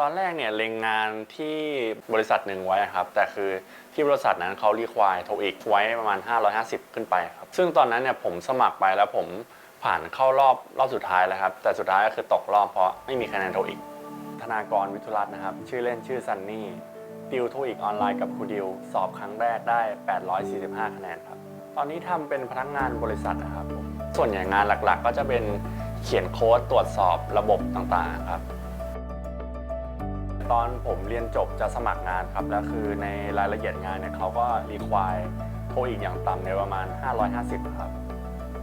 ตอนแรกเนี่ยเล็งงานที่บริษัทหนึ่งไว้ครับ แต่คือที่บริษัทนั้นเขารีควายโทอีกไว้ประมาณ 550 ขึ้นไปครับ ซึ่งตอนนั้นเนี่ยผมสมัครไปแล้วผมผ่านเข้ารอบรอบสุดท้ายแล้วครับ แต่สุดท้ายก็คือตกรอบเพราะไม่มีคะแนนโทอีก ธนากรวิทุรัตน์นะครับ ชื่อเล่นชื่อซันนี่ดิวโทอีกออนไลน์กับครูดิว สอบครั้งแรกได้ 845 คะแนนครับ ตอนนี้ทำเป็นพนักงานบริษัทนะครับส่วนใหญ่งานหลักๆ ก็จะเป็นเขียนโค้ดตรวจสอบระบบต่างๆครับ ตอนผมเรียนจบจะสมัครงานครับแล้วคือในรายละเอียดงานเนี่ยเขาก็รีควายโทอีกอย่างต่ำในยประมาณ 550 ครับ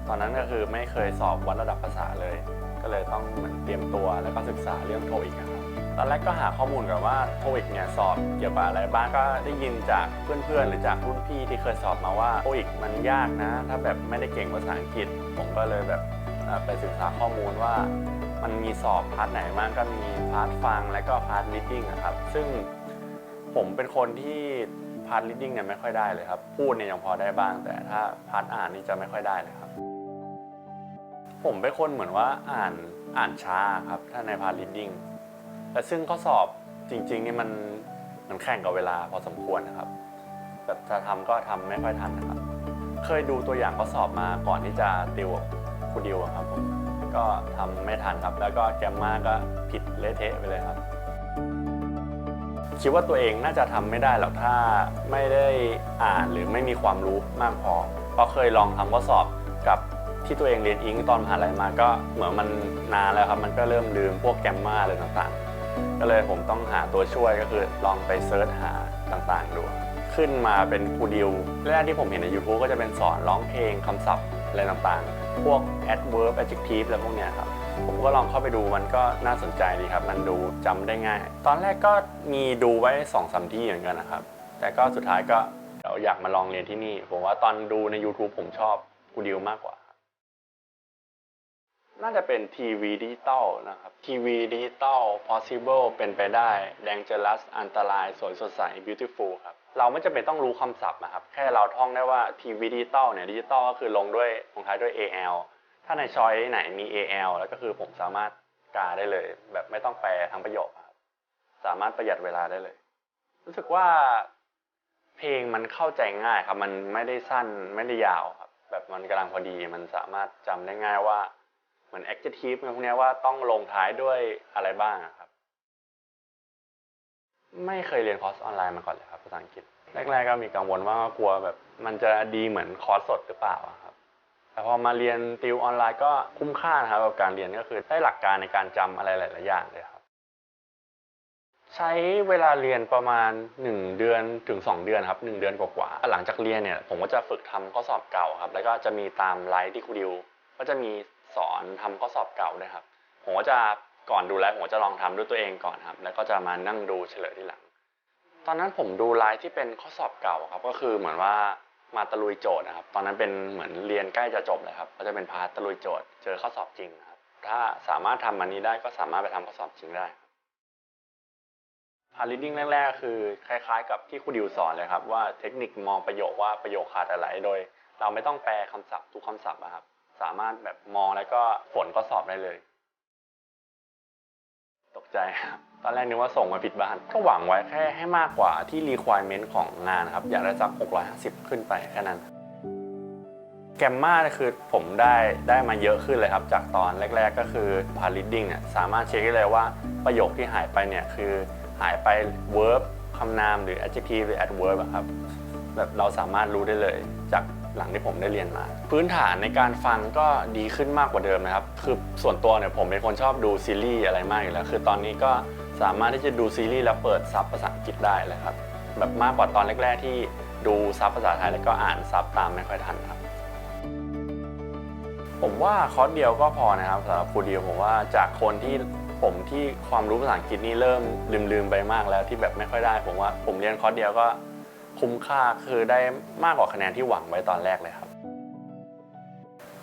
ตอนนั้นก็คือไม่เคยสอบวัดระดับภาษาเลย ก็เลยต้องเหมือนเตรียมตัวแล้วก็ศึกษาเรื่องโทอีกครับตอนแรกก็หาข้อมูลกันว่าโทอีกเนี่ยสอบเกี่ยวกับอะไรบ้างก็ได้ยินจากเพื่อนๆ หรือจากรุ่นพี่ที่เคยสอบมาว่าโทอีกมันยากนะ ถ้าแบบไม่ได้เก่งภาษาอังกฤษ ผมก็เลยแบบไปศึกษาข้อมูลว่า มันมีสอบพาร์ทไหนบ้างก็มีพาร์ทฟังและก็พาร์ท reading นะครับ ซึ่งผมเป็นคนที่พาร์ท reading เนี่ยไม่ค่อยได้เลยครับ พูดเนี่ยยังพอได้บ้าง แต่ถ้าพาร์ทอ่านนี่จะไม่ค่อยได้เลยครับ ผมเป็นคนเหมือนว่าอ่านอ่านช้าครับ ถ้าในพาร์ท reading แต่ซึ่งข้อสอบจริง ๆ นี่มันมันแข่งกับเวลาพอสมควรนะครับแบบจะทำก็ทำไม่ค่อยทันนะครับ เคยดูตัวอย่างข้อสอบมาก่อนที่จะติวครูดิวครับผม ก็ทำไม่ทันครับ แล้วก็แกมมาก็ผิดเละเทะไปเลยครับ คิดว่าตัวเองน่าจะทำไม่ได้หรอกถ้าไม่ได้อ่านหรือไม่มีความรู้มากพอเพราะเคยลองทำข้อสอบกับที่ตัวเองเรียนอิงตอนมหาลัยมาก็เหมือนมันนานแล้วครับ มันก็เริ่มลืมพวกแกมมาอะไรต่างๆ ก็เลยผมต้องหาตัวช่วยก็คือลองไปเซิร์ชหาต่างๆดูขึ้นมาเป็นครูดิวแรกที่ผมเห็นใน YouTube ก็จะเป็นสอนร้องเพลงคำศัพท์อะไรต่างๆพวก adverb adjective อะไรพวกเนี้ยครับ ผมก็ลองเข้าไปดูมันก็น่าสนใจดีครับ มันดูจำได้ง่าย ตอนแรกก็มีดูไว้สองสามที่เหมือนกันนะครับ แต่ก็สุดท้ายก็เดี๋ยวอยากมาลองเรียนที่นี่ ผมว่าตอนดูใน YouTube ผมชอบคูดิวมากกว่า น่าจะเป็นทีวีดิจิตอลนะครับทีวีดิจิตอล possible เป็นไปได้ dangerous อันตรายสวยสดใส beautiful ครับ เราไม่จำเป็นต้องรู้คำศัพท์นะครับ แค่เราท่องได้ว่าทีวีดิจิตอลเนี่ยดิจิตอลก็คือลงด้วยลงท้ายด้วย al ถ้าในชอยไหนมี al แล้วก็คือผมสามารถกาได้เลย แบบไม่ต้องแปลทั้งประโยคครับสามารถประหยัดเวลาได้เลย รู้สึกว่าเพลงมันเข้าใจง่ายครับ มันไม่ได้สั้นไม่ได้ยาวครับ แบบมันกำลังพอดีมันสามารถจำได้ง่ายว่าเหมือน adjective พวกนี้ว่าต้องลงท้ายด้วยอะไรบ้างครับ ไม่เคยเรียนคอร์สออนไลน์มาก่อนเลยครับภาษาอังกฤษแรกๆก็มีกังวลว่ากลัวแบบ มันจะดีเหมือนคอร์สสดหรือเปล่าครับแต่พอมาเรียนติวออนไลน์ก็คุ้มค่านะครับกับการเรียนก็คือได้หลักการในการจำอะไรหลาย ๆ อย่างเลยครับ ใช้เวลาเรียนประมาณ 1 เดือนถึง 2 เดือนครับ 1 เดือนกว่าๆหลังจากเรียนเนี่ยผมก็จะฝึกทำข้อสอบเก่าครับ แล้วก็จะมีตามไลฟ์ที่ครูดิวก็จะมีสอนทำข้อสอบเก่าด้วยครับผมก็จะ ก่อนดูไลฟ์ผมจะลองทำด้วยตัวเองก่อนครับ แล้วก็จะมานั่งดูเฉลยที่หลัง ตอนนั้นผมดูไลฟ์ที่เป็นข้อสอบเก่าครับ ก็คือเหมือนว่ามาตะลุยโจทย์นะครับ ตอนนั้นเป็นเหมือนเรียนใกล้จะจบเลยครับ ก็จะเป็นพาร์ทตะลุยโจทย์ เจอข้อสอบจริงครับ ถ้าสามารถทำมันนี้ได้ก็สามารถไปทำข้อสอบจริงได้พาร์ reading แรกๆ คือคล้ายๆ กับที่ครูดิวสอนเลยครับว่าเทคนิคมองประโยคว่าประโยคขาดอะไรโดย เราไม่ต้องแปลคำศัพท์ทุกคำศัพท์นะครับ สามารถแบบมองแล้วก็ฝนก็สอบได้เลย ตกใจครับ ตอนแรกนึกว่าส่งมาผิดบ้าน ก็หวังไว้แค่ให้มากกว่าที่ requirement ของงานครับ อยากได้สัก 650 ขึ้นไปแค่นั้น แกมมาคือผมได้ได้มาเยอะขึ้นเลยครับ จากตอนแรก ๆ ก็คือพา reading เนี่ยสามารถเช็คได้เลยว่าประโยคที่หายไปเนี่ยคือหายไป verb คำนามหรือ adjective หรือ adverb ครับแบบเราสามารถรู้ได้เลยจาก หลังที่ผมได้เรียนมา พื้นฐานในการฟังก็ดีขึ้นมากกว่าเดิมนะครับ คือส่วนตัวเนี่ยผมเป็นคนชอบดูซีรีส์อะไรมากอยู่แล้ว คือตอนนี้ก็สามารถที่จะดูซีรีส์แล้วเปิดซับภาษาอังกฤษได้เลยครับ แบบมากกว่าตอนแรก ๆ ที่ดูซับภาษาไทยแล้วก็อ่านซับตามไม่ค่อยทันครับ ผมว่าคอร์สเดียวก็พอนะครับสำหรับครูเดียวผมว่าจากคนที่ผมที่ความรู้ภาษาอังกฤษนี่เริ่มลืมๆไปมากแล้วที่แบบไม่ค่อยได้ ผมว่าผมเรียนคอร์สเดียวก็ คุ้มค่าคือได้มากกว่าคะแนนที่หวังไว้ตอนแรกเลยครับ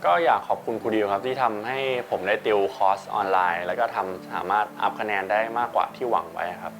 ก็อยากขอบคุณครูดิวครับที่ทำให้ผมได้ติวคอร์สออนไลน์ แล้วก็ทำสามารถอัพคะแนนได้มากกว่าที่หวังไว้ครับ